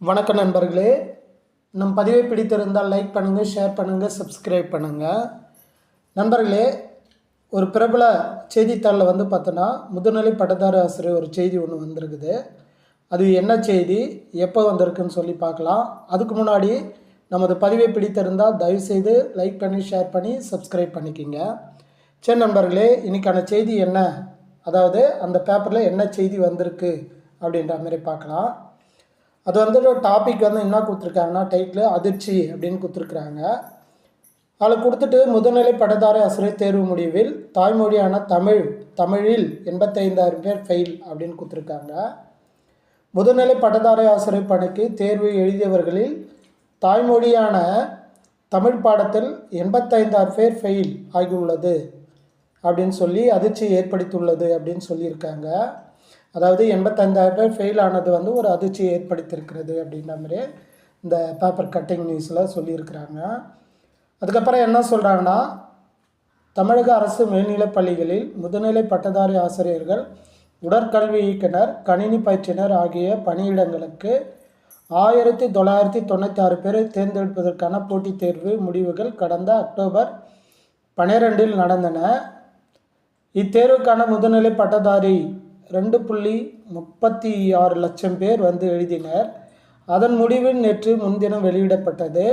வணக்கம் நண்பர்களே. நம் பதிவை பிடித்திருந்தால் லைக் பண்ணுங்கள் ஷேர் பண்ணுங்கள் சப்ஸ்கிரைப் பண்ணுங்கள் நண்பர்களே ஒரு பிரபல செய்தித்தாளில் வந்து பார்த்தோன்னா முதுநிலை பட்டதாரி ஆசிரியர் ஒரு செய்தி ஒன்று வந்திருக்குது. அது என்ன செய்தி எப்போ வந்திருக்குன்னு சொல்லி பார்க்கலாம். அதுக்கு முன்னாடி நமது பதிவை பிடித்திருந்தால் தயவுசெய்து லைக் பண்ணி ஷேர் பண்ணி சப்ஸ்கிரைப் பண்ணிக்கிங்க. சரி நண்பர்களே இன்றைக்கான செய்தி என்ன? அதாவது அந்த பேப்பரில் என்ன செய்தி வந்திருக்கு அப்படின்ற மாதிரி பார்க்கலாம். அது வந்துட்டு டாபிக் வந்து என்ன கொடுத்துருக்காங்கன்னா டைட்டில் அதிர்ச்சி அப்படின்னு கொடுத்துருக்குறாங்க. அதில் கொடுத்துட்டு முதுநிலை பட்டதாரி ஆசிரியர் தேர்வு முடிவில் தாய்மொழியான தமிழ் தமிழில் எண்பத்தைந்தாயிரம் பேர் ஃபெயில் அப்படின்னு கொடுத்துருக்காங்க. முதுநிலை பட்டதாரி ஆசிரியர் பணிக்கு தேர்வு எழுதியவர்களில் தாய்மொழியான தமிழ் பாடத்தில் எண்பத்தைந்தாயிரம் பேர் ஃபெயில் ஆகியுள்ளது அப்படின்னு சொல்லி அதிர்ச்சி ஏற்படுத்தியுள்ளது அப்படின்னு சொல்லியிருக்காங்க. அதாவது எண்பத்தைந்தாயிரம் பேர் ஃபெயில் ஆனது வந்து ஒரு அதிர்ச்சியை ஏற்படுத்தியிருக்கிறது அப்படின்ற மாதிரி இந்த பேப்பர் கட்டிங் நியூஸில் சொல்லியிருக்கிறாங்க. அதுக்கப்புறம் என்ன சொல்கிறாங்கன்னா தமிழக அரசு மேல்நிலைப் பள்ளிகளில் முதுநிலை பட்டதாரி ஆசிரியர்கள் உடற்கல்வி இயக்குனர் கணினி பயிற்சினர் ஆகிய பணியிடங்களுக்கு ஆயிரத்தி தொள்ளாயிரத்தி தொண்ணூற்றி ஆறு பேரை தேர்ந்தெடுப்பதற்கான போட்டித் தேர்வு முடிவுகள் கடந்த அக்டோபர் பன்னிரெண்டில் நடந்தன. இத்தேர்வுக்கான முதுநிலை பட்டதாரி ரெண்டு புள்ளி முப்பத்தி ஆறு லட்சம் பேர் வந்து எழுதினர். அதன் முடிவில் நேற்று முன்தினம் வெளியிடப்பட்டது.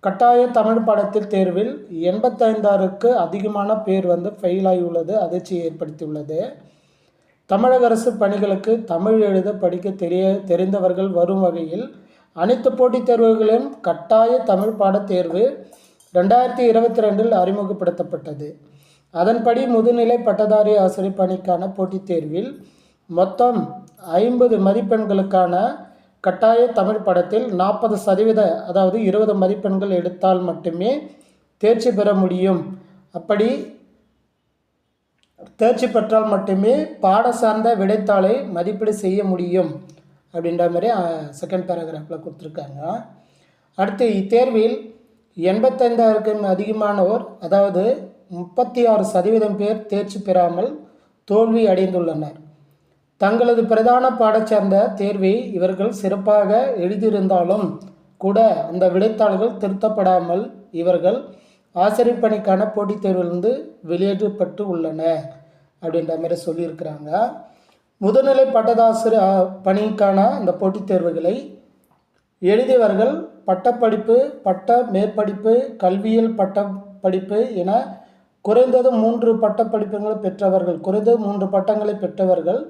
கட்டாய தமிழ் பாடத்தில் தேர்வில் எண்பத்தைந்தாறுக்கு அதிகமான பேர் வந்து ஃபெயில் ஆகியுள்ளது அதிர்ச்சியை ஏற்படுத்தியுள்ளது. தமிழக அரசு பணிகளுக்கு தமிழ் எழுத படிக்க தெரிய தெரிந்தவர்கள் வரும் வகையில் அனைத்து போட்டித் தேர்வுகளிலும் கட்டாய தமிழ் பாடத் தேர்வு ரெண்டாயிரத்தி இருபத்தி ரெண்டில் அறிமுகப்படுத்தப்பட்டது. அதன்படி முதுநிலை பட்டதாரி ஆசிரியர் பணிக்கான போட்டித் தேர்வில் மொத்தம் ஐம்பது மதிப்பெண்களுக்கான கட்டாய தமிழ் படத்தில் நாற்பது சதவீத அதாவது இருபது மதிப்பெண்கள் எடுத்தால் மட்டுமே தேர்ச்சி பெற முடியும். அப்படி தேர்ச்சி பெற்றால் மட்டுமே பாட சார்ந்த விடைத்தாளை மதிப்பீடு செய்ய முடியும் அப்படின்ற மாதிரி செகண்ட் பேராகிராஃபில் கொடுத்துருக்காங்க. அடுத்து இத்தேர்வில் எண்பத்தைந்தாயிரக்கும் அதிகமானோர் அதாவது முப்பத்தி ஆறு சதவீதம் பேர் தேர்ச்சி பெறாமல் தோல்வி அடைந்துள்ளனர். தங்களது பிரதான பாடச் சார்ந்த தேர்வை இவர்கள் சிறப்பாக எழுதியிருந்தாலும் கூட அந்த விடைத்தாள்கள் திருத்தப்படாமல் இவர்கள் ஆசிரியப்பணிக்கான போட்டித் தேர்விலிருந்து வெளியேற்றப்பட்டு உள்ளன அப்படின்ற மாதிரி சொல்லியிருக்கிறாங்க. முதுநிலை பட்டதாசிரியர் பணிக்கான அந்த போட்டித் தேர்வுகளை எழுதியவர்கள் பட்டப்படிப்பு பட்ட மேற்படிப்பு கல்வியியல் பட்ட படிப்பு என குறைந்தது மூன்று பட்டப்படிப்புகளை பெற்றவர்கள் குறைந்தது மூன்று பட்டங்களை பெற்றவர்கள்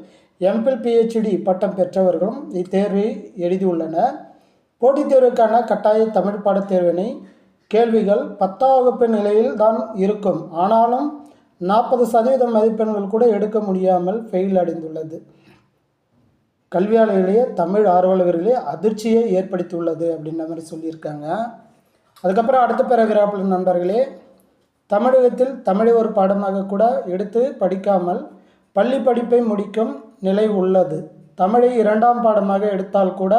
எம்பில் பிஹெச்டி பட்டம் பெற்றவர்களும் இத்தேர்வை எழுதியுள்ளனர். போட்டித் தேர்வுக்கான கட்டாய தமிழ் பாடத் தேர்வினை கேள்விகள் பத்தாம் வகுப்பு நிலையில் தான் இருக்கும். ஆனாலும் நாற்பது சதவீதம் மதிப்பெண்கள் கூட எடுக்க முடியாமல் ஃபெயில் அடைந்துள்ளது. கல்வியாளர்களே தமிழ் ஆர்வலர்களே அதிர்ச்சியை ஏற்படுத்தியுள்ளது அப்படின்ற மாதிரி சொல்லியிருக்காங்க. அதுக்கப்புறம் அடுத்த பேராகிராஃபில் நண்பர்களே தமிழகத்தில் தமிழை ஒரு பாடமாக கூட எடுத்து படிக்காமல் பள்ளி படிப்பை முடிக்கும் நிலை உள்ளது. தமிழை இரண்டாம் பாடமாக எடுத்தால் கூட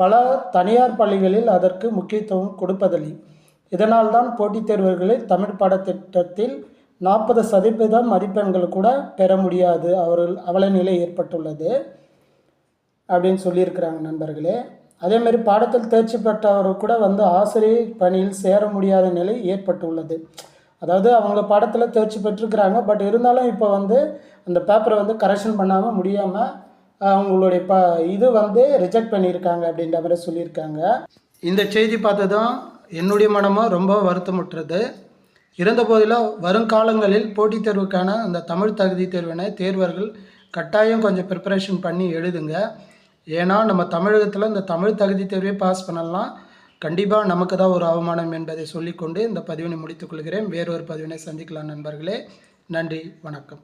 பல தனியார் பள்ளிகளில் அதற்கு முக்கியத்துவம் கொடுப்பதில்லை. இதனால் தான் போட்டித் தேர்வுகளில் தமிழ் பாடத்திட்டத்தில் நாற்பது சதவீதம் மதிப்பெண்கள் கூட பெற முடியாது. அவர்கள் அவல நிலை ஏற்பட்டுள்ளது அப்படின்னு சொல்லியிருக்கிறாங்க நண்பர்களே. அதேமாரி பாடத்தில் தேர்ச்சி பெற்றவர் கூட வந்து ஆசிரியர் பணியில் சேர முடியாத நிலை ஏற்பட்டுள்ளது. அதாவது அவங்க படத்தில் தேர்ச்சி பெற்றிருக்கிறாங்க. பட் இருந்தாலும் இப்போ வந்து அந்த பேப்பரை வந்து கரெக்ஷன் பண்ணாமல் முடியாமல் அவங்களுடைய ப இது வந்து ரிஜெக்ட் பண்ணியிருக்காங்க அப்படின்ற மாதிரி சொல்லியிருக்காங்க. இந்த செய்தி பார்த்ததும் என்னுடைய மனமும் ரொம்ப வருத்தமுற்றது. இருந்தபோதிலும் வருங்காலங்களில் போட்டித் தேர்வுக்கான அந்த தமிழ் தகுதி தேர்வினை தேர்வர்கள் கட்டாயம் கொஞ்சம் ப்ரிப்பரேஷன் பண்ணி எழுதுங்க. ஏன்னா நம்ம தமிழகத்தில் இந்த தமிழ் தகுதி தேர்வே பாஸ் பண்ணலாம். கண்டிப்பாக நமக்கு தான் ஒரு அவமானம் என்பதை சொல்லிக்கொண்டு இந்த பதிவினை முடித்துக்கொள்கிறேன் வேறொரு பதிவினை சந்திக்கலாம் நண்பர்களே. நன்றி. வணக்கம்.